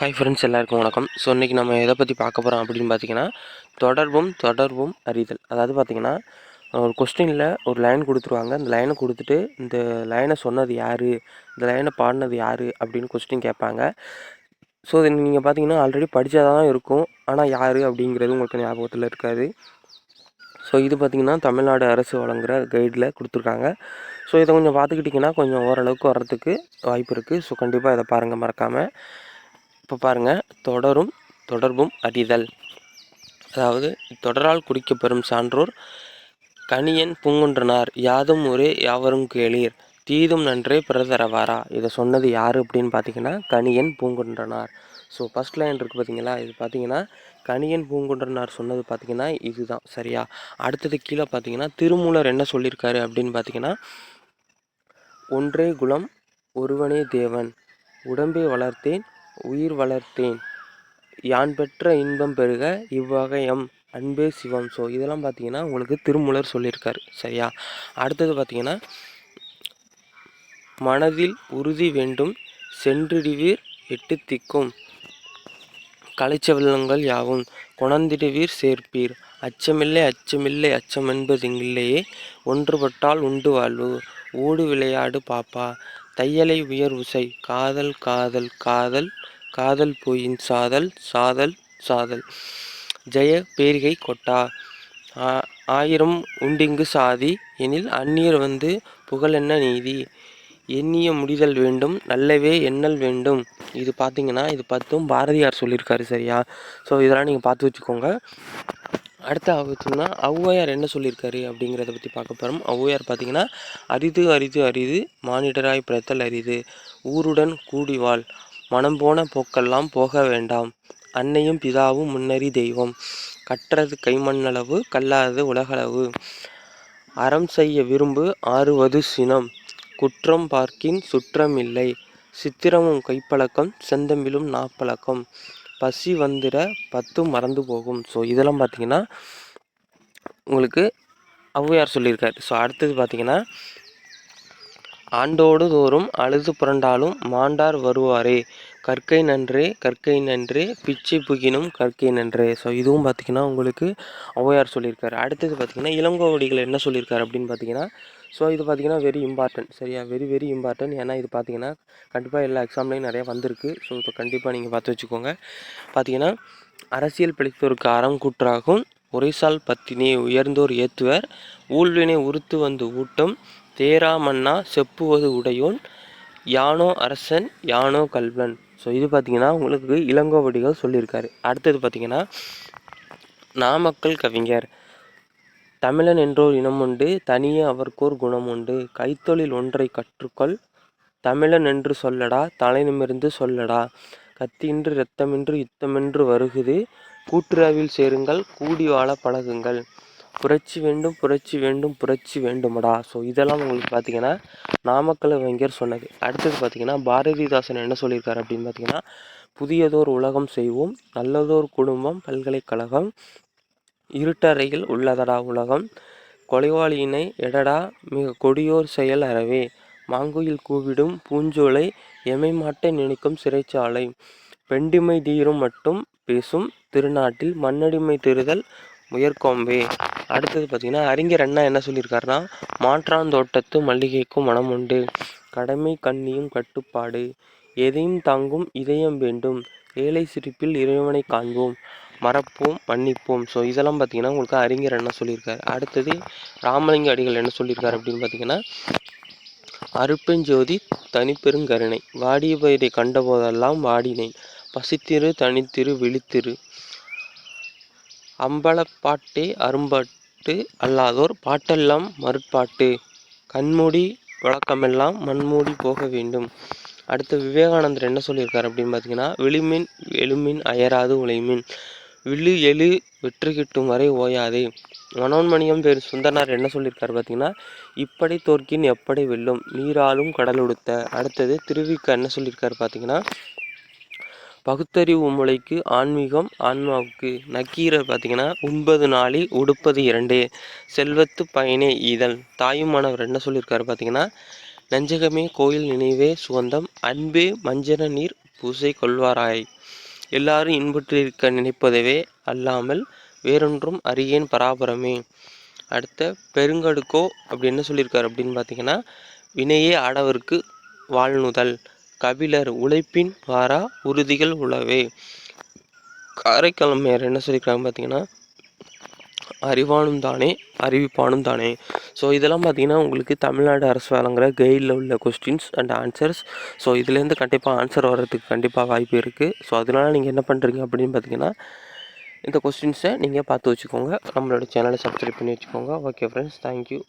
Hi friends எல்லாருக்கும் வணக்கம். So இன்றைக்கி நம்ம எதை பற்றி பார்க்க போகிறோம் அப்படின்னு பார்த்தீங்கன்னா தொடர்பும் தொடர்பும் அறிதல். அதாவது பார்த்தீங்கன்னா ஒரு கொஸ்டினில் ஒரு லைன் கொடுத்துருவாங்க. அந்த லைனை கொடுத்துட்டு இந்த லைனை சொன்னது யார்? இந்த லைனை பாடினது யார்? அப்படின்னு கொஸ்டின் கேட்பாங்க. ஸோ இது நீங்கள் பார்த்தீங்கன்னா ஆல்ரெடி படித்ததாக தான் இருக்கும். ஆனால் யார் அப்படிங்கிறது உங்களுக்கு ஞாபகத்தில் இருக்காது. ஸோ இது பார்த்திங்கன்னா தமிழ்நாடு அரசு வழங்குகிற கைடில் கொடுத்துருக்காங்க. ஸோ இதை கொஞ்சம் பார்த்துக்கிட்டிங்கன்னா கொஞ்சம் ஓரளவுக்கு வர்றதுக்கு வாய்ப்பு இருக்குது ஸோ கண்டிப்பாக இதை பாருங்கள் மறக்காமல் இப்போ பாருங்கள் தொடரும் தொடர்பும் அறிதல். அதாவது தொடரால் குறிக்கப்பெறும் சான்றோர் கணியன் பூங்குன்றனார். யாதும் ஒரே யாவரும் கேளீர். தீதும் நன்றே பிறதரவாரா? இதை சொன்னது யார் அப்படின்னு பார்த்தீங்கன்னா Kaniyan Poongundranar. So first line இருக்குது பார்த்தீங்களா இது பார்த்தீங்கன்னா கணியன் பூங்குன்றனார் சொன்னது பார்த்தீங்கன்னா இதுதான். சரியா? அடுத்தது கீழே பார்த்தீங்கன்னா திருமூலர் என்ன சொல்லியிருக்காரு அப்படின்னு பார்த்தீங்கன்னா ஒன்றே குலம் ஒருவனே தேவன். உடம்பை வளர்த்தேன் உயிர் வளர்த்தேன். யான் பெற்ற இன்பம் பெருக இவ்வகையம். அன்பே சிவம். ஸோ இதெல்லாம் பார்த்தீங்கன்னா உங்களுக்கு திருமூலர் சொல்லியிருக்கார் சரியா? அடுத்தது பார்த்தீங்கன்னா மனதில் உறுதி வேண்டும் சென்றிடுவீர் எட்டு திக்கும். கலைச்சவல்லங்கள் யாவும். கொணந்திடுவீர் சேர்ப்பீர். அச்சமில்லை அச்சமில்லை அச்சம் என்பதிங்கில்லையே ஒன்றுபட்டால் உண்டு வாழ்வு. ஓடு விளையாடு பாப்பா. தையலை உயர் உசை காதல் காதல் காதல் காதல் போயின் சாதல் சாதல் சாதல். ஜெய பேரிகை கொட்டா. ஆயிரம் உண்டிங்கு சாதி எனில் அந்நியர் வந்து புகழென்ன நீதி? எண்ணிய முடிதல் வேண்டும் நல்லவே எண்ணல் வேண்டும். இது பார்த்தீங்கன்னா இது பார்த்தும் பாரதியார் சொல்லியிருக்காரு சரியா? ஸோ இதெல்லாம் நீங்கள் பார்த்து வச்சுக்கோங்க. அடுத்த ஆபத்துனா ஔவையார் என்ன சொல்லியிருக்காரு அப்படிங்கிறத பற்றி பார்க்க போகிறோம் ஔவையார் பார்த்தீங்கன்னா அரிது அரிது அரிது மானிடராய் பிறத்தல் அரிது. ஊருடன் கூடி வாழ். மனம் போன போக்கெல்லாம் போக வேண்டாம். அன்னையும் பிதாவும் முன்னறி தெய்வம். கற்றது கைமண்ணளவு கல்லாதது உலகளவு. அறம் செய்ய விரும்பு ஆறுவது சினம். குற்றம் பார்க்கின் சுற்றம் இல்லை சித்திரமும் கைப்பழக்கம் செந்தமிழும் நாப்பழக்கம். பசி வந்துட பத்தும் மறந்து போகும். ஸோ இதெல்லாம் பார்த்தீங்கன்னா உங்களுக்கு ஔவையார் சொல்லியிருக்காரு. ஸோ அடுத்தது பார்த்தீங்கன்னா ஆண்டோடு தோறும் அழுது புரண்டாலும் மாண்டார் வருவாரே. கற்கை நன்றே கற்கை நன்றே பிச்சை புகினும் கற்கை நன்றே. ஸோ இதுவும் பார்த்திங்கன்னா உங்களுக்கு ஔவையார் சொல்லியிருக்காரு. அடுத்தது பார்த்திங்கன்னா இளங்கோவடிகள் என்ன சொல்லியிருக்காரு அப்படின்னு பார்த்தீங்கன்னா ஸோ இது பார்த்திங்கன்னா வெரி இம்பார்ட்டன்ட் சரியா? வெரி வெரி இம்பார்ட்டன்ட் ஏன்னா இது பார்த்திங்கன்னா கண்டிப்பாக எல்லா எக்ஸாம்லேயும் நிறையா வந்திருக்கு. ஸோ இப்போ கண்டிப்பாக நீங்கள் பார்த்து வச்சுக்கோங்க. பார்த்தீங்கன்னா அரசியல் பிழைத்தோருக்கு அறம் கூற்றாகும். உரைசால் பத்தினே உயர்ந்தோர் ஏத்துவர். ஊழ்வினை உறுத்து வந்து ஊட்டம். தேரா மன்னா செப்புவது உடையோன். யானோ அரசன் யானோ கல்வன். ஸோ இது பார்த்தீங்கன்னா உங்களுக்கு இளங்கோவடிகள் சொல்லியிருக்காரு. அடுத்தது பார்த்தீங்கன்னா நாமக்கல் கவிஞர். தமிழன் என்றோர் இனம் உண்டு தனியே அவர்க்கோர் குணமுண்டு. கைத்தொழில் ஒன்றை கற்றுக்கொள் தமிழன் என்று சொல்லடா தலைநிமிர்ந்து சொல்லடா. கத்தியின்றி இரத்தமின்று யுத்தமென்று வருகுது. கூட்டுறவில் சேருங்கள் கூடி வாழ பழகுங்கள். புரட்சி வேண்டும் புரட்சி வேண்டும் புரட்சி வேண்டுமடா. ஸோ இதெல்லாம் உங்களுக்கு பார்த்தீங்கன்னா நாமக்கல் வைங்கர் சொன்னது. அடுத்தது பார்த்தீங்கன்னா பாரதிதாசன் என்ன சொல்லியிருக்காரு அப்படின்னு பார்த்தீங்கன்னா புதியதோர் உலகம் செய்வோம் நல்லதோர் குடும்பம் பல்கலைக்கழகம் இருட்டறையில் உள்ளதடா உலகம்? கொலைவாளியினை எடடா மிக கொடியோர் செயல் அறவே. மாங்குயில் கூவிடும் பூஞ்சோலை எமைமாட்ட நினைக்கும் சிறைச்சாலை. பெண்டிமை தீரும் மட்டும் பேசும் திருநாட்டில் மண்ணடிமை திருதல் உயர்கோம்பே அடுத்தது பார்த்திங்கன்னா அறிஞர் அண்ணா என்ன சொல்லியிருக்காருன்னா மாற்றாந்தோட்டத்து மல்லிகைக்கும் மனம் உண்டு. கடமை கண்ணியும் கட்டுப்பாடு. எதையும் தாங்கும் இதயம் வேண்டும். ஏழை சிரிப்பில் இறைவனை காண்போம். மறப்போம் மன்னிப்போம். ஸோ இதெல்லாம் பார்த்தீங்கன்னா உங்களுக்கு அறிஞர் என்ன சொல்லியிருக்காரு? அடுத்தது ராமலிங்க அடிகள் என்ன சொல்லியிருக்காரு அப்படின்னு பார்த்தீங்கன்னா அருப்பெஞ்சோதி தனிப்பெருங்கருணை வாடிய பயிரை கண்டபோதெல்லாம் வாடினேன். பசித்திரு தனித்திரு விழித்திரு. அம்பலப்பாட்டே அரும்பாட்டு அல்லாதோர் பாட்டெல்லாம் மறுப்பாட்டு. கண்மூடி வழக்கமெல்லாம் மண்மூடி போக வேண்டும். அடுத்து விவேகானந்தர் என்ன சொல்லியிருக்காரு அப்படின்னு பார்த்தீங்கன்னா விழுமின் எழுமின் அயராது உழைமின் விழு எழு வெற்றி கிட்டும் வரை ஓயாதே. மனோன்மணியம் பேர் சுந்தரனார் என்ன சொல்லியிருக்காரு பார்த்தீங்கன்னா இப்படி தோற்கின் எப்படி வெல்லும்? நீராலும் கடல் உடுத்த அடுத்தது திருவிக்க என்ன சொல்லியிருக்காரு பார்த்தீங்கன்னா பகுத்தறிவு முளைக்கு ஆன்மீகம் ஆன்மாவுக்கு நக்கீரர் பார்த்தீங்கன்னா ஒன்பது நாளில் உடுப்பது இரண்டே. செல்வத்து பயனே ஈதல். தாயுமானவர் என்ன சொல்லியிருக்காரு பார்த்தீங்கன்னா நஞ்சகமே கோயில் நினைவே சுகந்தம். அன்பே மஞ்சன நீர் பூசை கொள்வாராய். எல்லாரும் இன்புற்றிருக்க நினைப்பதவே அல்லாமல் வேறொன்றும் அறியேன் பராபரமே. அடுத்த பெருங்கடுக்கோ அப்படி என்ன சொல்லியிருக்காரு. அப்படின்னு பார்த்தீங்கன்னா வினையே ஆடவர்க்கு வாழ்நுதல். கபிலர் உழைப்பின் வாரா உறுதிகள் உளவே. காரைக்காலமையார் என்ன சொல்லியிருக்காங்க பார்த்தீங்கன்னா அறிவானும் தானே அறிவிப்பானும் தானே. ஸோ இதெல்லாம் பார்த்தீங்கன்னா உங்களுக்கு தமிழ்நாடு அரசு வழங்குற கைடில் உள்ள கொஸ்டின்ஸ் அண்ட் ஆன்சர்ஸ் ஸோ இதுலேருந்து கண்டிப்பாக ஆன்சர் வர்றதுக்கு கண்டிப்பாக வாய்ப்பு இருக்குது ஸோ அதனால நீங்கள் என்ன பண்ணுறீங்க அப்படின்னு பார்த்தீங்கன்னா இந்த கொஸ்டின்ஸை நீங்கள் பார்த்து வச்சுக்கோங்க. நம்மளோட சேனலை சப்ஸ்கிரைப் பண்ணி வச்சுக்கோங்க. Okay friends thank you